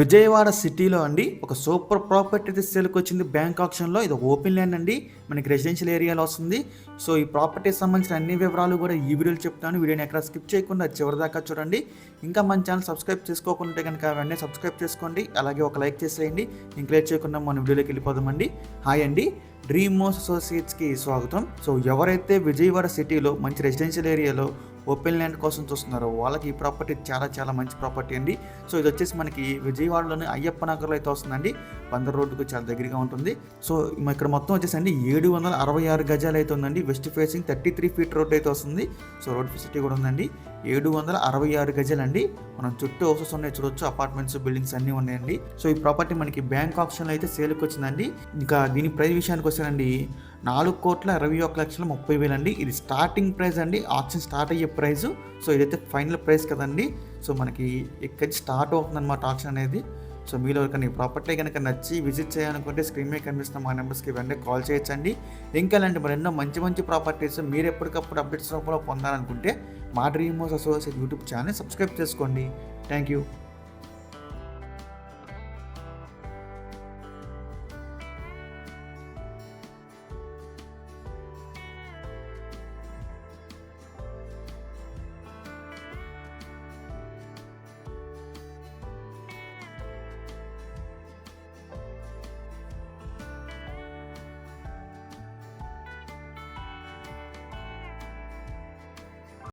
విజయవాడ సిటీలో అండి ఒక సూపర్ ప్రాపర్టీ అయితే సేల్కి వచ్చింది బ్యాంక్ ఆప్షన్లో. ఇది ఓపెన్ ల్యాండ్ అండి మనకి రెసిడెన్షియల్ ఏరియాలో వస్తుంది. సో ఈ ప్రాపర్టీకి సంబంధించిన అన్ని వివరాలు కూడా ఈ వీడియోలో చెప్తాను. వీడియోని ఎక్కడ స్కిప్ చేయకుండా చివరి దాకా చూడండి. ఇంకా మన ఛానల్ సబ్స్క్రైబ్ చేసుకోకుంటే కనుక వెంటనే సబ్స్క్రైబ్ చేసుకోండి. అలాగే ఒక లైక్ చేసేయండి. ఇంకా లేట్ చేయకుండా మన వీడియోలోకి వెళ్ళిపోదామండి. హాయ్ అండి డ్రీమ్ మోస్ అసోసియేట్స్కి స్వాగతం. సో ఎవరైతే విజయవాడ సిటీలో మంచి రెసిడెన్షియల్ ఏరియాలో ఓపెన్ ల్యాండ్ కోసం చూస్తున్నారు. వాళ్ళకి ఈ ప్రాపర్టీ చాలా చాలా మంచి ప్రాపర్టీ అండి. సో ఇది వచ్చేసి మనకి విజయవాడలోని అయ్యప్ప నగర్లో అయితే వస్తుందండి. బందర్ రోడ్డుకు చాలా దగ్గరగా ఉంటుంది. సో ఇక్కడ మొత్తం వచ్చేసి అండి ఏడు వందల అరవై ఆరు గజాలు అయితే ఉందండి. West facing thirty three feet road అయితే వస్తుంది. సో రోడ్ ఫెసిలిటీ కూడా ఉందండి. ఏడు వందల అరవై ఆరు గజాలు అండి మనం చుట్టూ హౌసెస్ ఉన్నాయి చూడొచ్చు. అపార్ట్మెంట్స్ బిల్డింగ్స్ అన్నీ ఉన్నాయండి. సో ఈ ప్రాపర్టీ మనకి బ్యాంక్ ఆప్షన్లో అయితే సేల్కి వచ్చిందండి. ఇంకా దీని ప్రైస్ విషయానికి వస్తానండి నాలుగు కోట్ల ఇరవై ఒక లక్షల ముప్పై వేలు అండి ఇది స్టార్టింగ్ ప్రైస్ అండి. ఆప్షన్ స్టార్ట్ అయ్యే ప్రైస్ సో ఇదైతే ఫైనల్ ప్రైస్ కదండి. సో మనకి ఇక్కడి స్టార్ట్ అవుతుంది అనమాట ఆప్షన్ అనేది. సో మీలో ఎవరికైనా ప్రాపర్టీ కనుక నచ్చి విజిట్ చేయాలనుకుంటే స్క్రీన్ మీద కనిపిస్తున్న మా నెంబర్స్కి వెంటనే కాల్ చేయొచ్చండి. ఇంకా ఇలాంటి మరి ఎన్నో మంచి మంచి ప్రాపర్టీస్ మీరు ఎప్పటికప్పుడు అప్డేట్స్ రూపంలో పొందాలనుకుంటే మా dream house associate YouTube channel subscribe చేసుకోండి. Thank you